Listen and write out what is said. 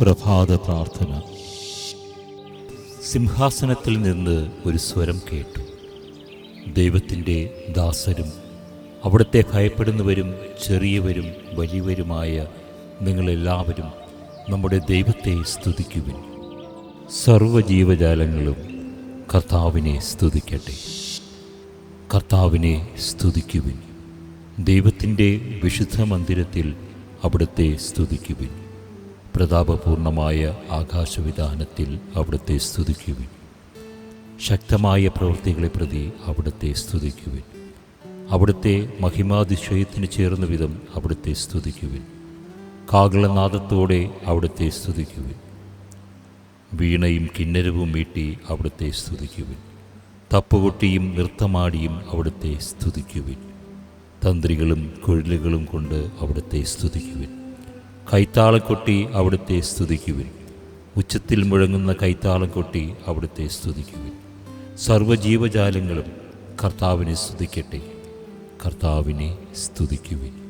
പ്രഭാത പ്രാർത്ഥന. സിംഹാസനത്തിൽ നിന്ന് ഒരു സ്വരം കേട്ടു. ദൈവത്തിന്റെ ദാസരും അവിടുത്തെ ഭയപ്പെടുന്നവരും ചെറിയവരും വലിയവരുമായ നിങ്ങളെല്ലാവരും നമ്മുടെ ദൈവത്തെ സ്തുതിക്കുവിൻ. സർവജീവജാലങ്ങളും കർത്താവിനെ സ്തുതിക്കട്ടെ. കർത്താവിനെ സ്തുതിക്കുവിൻ. ദൈവത്തിന്റെ വിശുദ്ധ മന്ദിരത്തിൽ അവിടുത്തെ സ്തുതിക്കുവിൻ. പ്രതാപപൂർണമായ ആകാശവിധാനത്തിൽ അവിടുത്തെ സ്തുതിക്കുവിൻ. ശക്തമായ പ്രവൃത്തികളെ പ്രതി അവിടുത്തെ സ്തുതിക്കുവിൻ. അവിടുത്തെ മഹിമാതിശയത്തിന് ചേർന്ന വിധം അവിടുത്തെ സ്തുതിക്കുവിൻ. കാകളനാദത്തോടെ അവിടുത്തെ സ്തുതിക്കുവിൻ. വീണയും കിന്നരവും മീട്ടി അവിടുത്തെ സ്തുതിക്കുവിൻ. തപ്പുകൊട്ടിയും നൃത്തമാടിയും അവിടുത്തെ സ്തുതിക്കുവിൻ. തന്ത്രികളും കുഴലുകളും കൊണ്ട് അവിടുത്തെ സ്തുതിക്കുവിൻ. കൈത്താളം കൊട്ടി അവിടുത്തെ സ്തുതിക്കുവിൻ. ഉച്ചത്തിൽ മുഴങ്ങുന്ന കൈത്താളം കൊട്ടി അവിടുത്തെ സ്തുതിക്കുവിൻ. സർവജീവജാലങ്ങളും കർത്താവിനെ സ്തുതിക്കട്ടെ. കർത്താവിനെ സ്തുതിക്കുവിൻ.